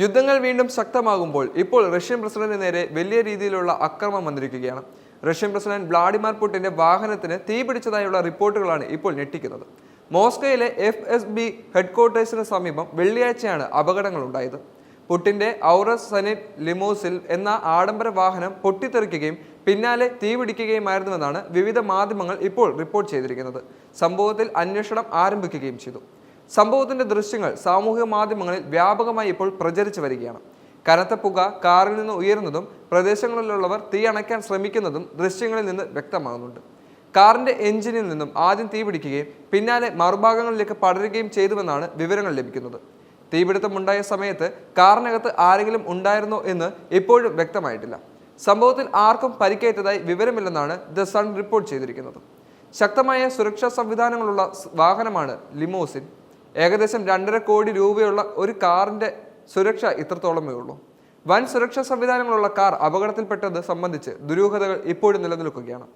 യുദ്ധങ്ങൾ വീണ്ടും ശക്തമാകുമ്പോൾ ഇപ്പോൾ റഷ്യൻ പ്രസിഡന്റിന് നേരെ വലിയ രീതിയിലുള്ള അക്രമം വന്നിരിക്കുകയാണ്. റഷ്യൻ പ്രസിഡന്റ് വ്ളാഡിമിർ പുടിന്റെ വാഹനത്തിന് തീപിടിച്ചതായുള്ള റിപ്പോർട്ടുകളാണ് ഇപ്പോൾ ഞെട്ടിക്കുന്നത്. മോസ്കോയിലെ എഫ് എസ് ബി ഹെഡ്ക്വാർട്ടേഴ്സിന് സമീപം വെള്ളിയാഴ്ചയാണ് അപകടങ്ങൾ ഉണ്ടായത് പുട്ടിന്റെ ഔറസ് സനിറ്റ് ലിമോസിൽ എന്ന ആഡംബര വാഹനം പൊട്ടിത്തെറിക്കുകയും പിന്നാലെ തീപിടിക്കുകയുമായിരുന്നുവെന്നാണ് വിവിധ മാധ്യമങ്ങൾ ഇപ്പോൾ റിപ്പോർട്ട് ചെയ്തിരിക്കുന്നത്. സംഭവത്തിൽ അന്വേഷണം ആരംഭിക്കുകയും ചെയ്തു. സംഭവത്തിന്റെ ദൃശ്യങ്ങൾ സാമൂഹിക മാധ്യമങ്ങളിൽ വ്യാപകമായി ഇപ്പോൾ പ്രചരിച്ചു വരികയാണ്. കനത്ത പുക കാറിൽ നിന്ന് ഉയരുന്നതും പ്രദേശങ്ങളിലുള്ളവർ തീ അണയ്ക്കാൻ ശ്രമിക്കുന്നതും ദൃശ്യങ്ങളിൽ നിന്ന് വ്യക്തമാകുന്നുണ്ട്. കാറിന്റെ എഞ്ചിനിൽ നിന്നും ആദ്യം തീ തീപിടിക്കുകയും പിന്നാലെ മറുഭാഗങ്ങളിലേക്ക് പടരുകയും ചെയ്തുവെന്നാണ് വിവരങ്ങൾ ലഭിക്കുന്നത്. തീപിടുത്തമുണ്ടായ സമയത്ത് കാറിനകത്ത് ആരെങ്കിലും ഉണ്ടായിരുന്നോ എന്ന് ഇപ്പോഴും വ്യക്തമായിട്ടില്ല. സംഭവത്തിൽ ആർക്കും പരിക്കേറ്റതായി വിവരമില്ലെന്നാണ് ദ സൺ റിപ്പോർട്ട് ചെയ്തിരിക്കുന്നത്. ശക്തമായ സുരക്ഷാ സംവിധാനങ്ങളുള്ള വാഹനമാണ് ലിമോസിൻ. ഏകദേശം രണ്ടര കോടി രൂപയുള്ള ഒരു കാറിന്റെ സുരക്ഷ ഇത്രത്തോളമേ ഉള്ളൂ. വൻ സുരക്ഷാ സംവിധാനങ്ങളുള്ള കാർ അപകടത്തിൽപ്പെട്ടത് സംബന്ധിച്ച് ദുരൂഹതകൾ ഇപ്പോഴും നിലനിൽക്കുകയാണ്.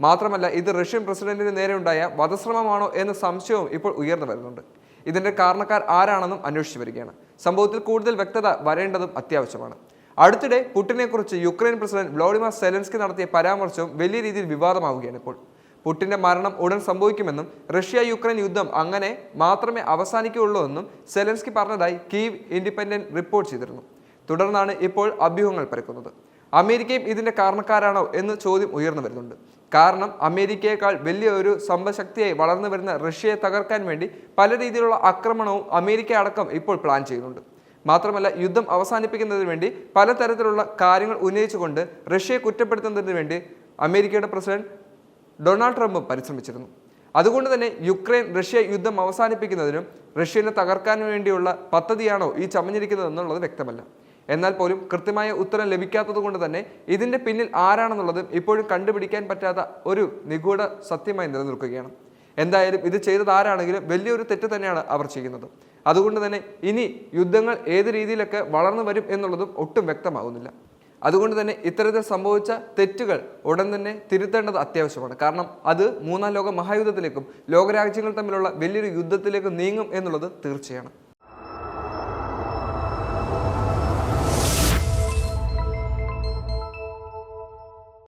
മാത്രമല്ല ഇത് റഷ്യൻ പ്രസിഡന്റിന് നേരെയുണ്ടായ വധശ്രമമാണോ എന്ന സംശയവും ഇപ്പോൾ ഉയർന്നു വരുന്നുണ്ട്. ഇതിന്റെ കാരണക്കാർ ആരാണെന്നും അന്വേഷിച്ചു വരികയാണ്. സംഭവത്തിൽ കൂടുതൽ വ്യക്തത വരേണ്ടതും അത്യാവശ്യമാണ്. അടുത്തിടെ പുട്ടിനെക്കുറിച്ച് കുറിച്ച് യുക്രൈൻ പ്രസിഡന്റ് വ്ളോഡിമർ സെലൻസ്കി നടത്തിയ പരാമർശവും വലിയ രീതിയിൽ വിവാദമാവുകയാണ് ഇപ്പോൾ. പുടിന്റെ മരണം ഉടൻ സംഭവിക്കുമെന്നും റഷ്യ യുക്രൈൻ യുദ്ധം അങ്ങനെ മാത്രമേ അവസാനിക്കുകയുള്ളൂ എന്നും സെലൻസ്കി പറഞ്ഞതായി കീവ് ഇൻഡിപെൻഡന്റ് റിപ്പോർട്ട് ചെയ്തിരുന്നു. തുടർന്നാണ് ഇപ്പോൾ അഭ്യൂഹങ്ങൾ പരക്കുന്നത്. അമേരിക്കയും ഇതിന്റെ കാരണക്കാരാണോ എന്ന് ചോദ്യം ഉയർന്നു വരുന്നുണ്ട്. കാരണം അമേരിക്കയേക്കാൾ വലിയ ഒരു സമ്പശക്തിയായി വളർന്നു വരുന്ന റഷ്യയെ തകർക്കാൻ വേണ്ടി പല രീതിയിലുള്ള ആക്രമണവും അമേരിക്ക അടക്കം ഇപ്പോൾ പ്ലാൻ ചെയ്യുന്നുണ്ട്. മാത്രമല്ല യുദ്ധം അവസാനിപ്പിക്കുന്നതിന് വേണ്ടി പലതരത്തിലുള്ള കാര്യങ്ങൾ ഉന്നയിച്ചുകൊണ്ട് റഷ്യയെ കുറ്റപ്പെടുത്തുന്നതിന് വേണ്ടി അമേരിക്കയുടെ പ്രസിഡന്റ് ഡൊണാൾഡ് ട്രംപ് പരിശ്രമിച്ചിരുന്നു. അതുകൊണ്ട് തന്നെ യുക്രൈൻ റഷ്യ യുദ്ധം അവസാനിപ്പിക്കുന്നതിനും റഷ്യനെ തകർക്കാൻ വേണ്ടിയുള്ള പദ്ധതിയാണോ ഈ ചമഞ്ഞിരിക്കുന്നത് എന്നുള്ളത് വ്യക്തമല്ല. എന്നാൽ പോലും കൃത്യമായ ഉത്തരം ലഭിക്കാത്തത് കൊണ്ട് തന്നെ ഇതിന്റെ പിന്നിൽ ആരാണെന്നുള്ളതും ഇപ്പോഴും കണ്ടുപിടിക്കാൻ പറ്റാത്ത ഒരു നിഗൂഢ സത്യമായി നിലനിൽക്കുകയാണ്. എന്തായാലും ഇത് ചെയ്തത് ആരാണെങ്കിലും വലിയൊരു തെറ്റ് തന്നെയാണ് അവർ ചെയ്യുന്നത്. അതുകൊണ്ട് തന്നെ ഇനി യുദ്ധങ്ങൾ ഏത് രീതിയിലൊക്കെ വളർന്നു വരും എന്നുള്ളതും ഒട്ടും വ്യക്തമാകുന്നില്ല അതുകൊണ്ട് തന്നെ ഇത്തരത്തിൽ സംഭവിച്ച തെറ്റുകൾ ഉടൻ തന്നെ തിരുത്തേണ്ടത് അത്യാവശ്യമാണ്. കാരണം അത് മൂന്നാം ലോക മഹായുദ്ധത്തിലേക്കും ലോകരാജ്യങ്ങൾ തമ്മിലുള്ള വലിയൊരു യുദ്ധത്തിലേക്കും നീങ്ങും എന്നുള്ളത് തീർച്ചയാണ്.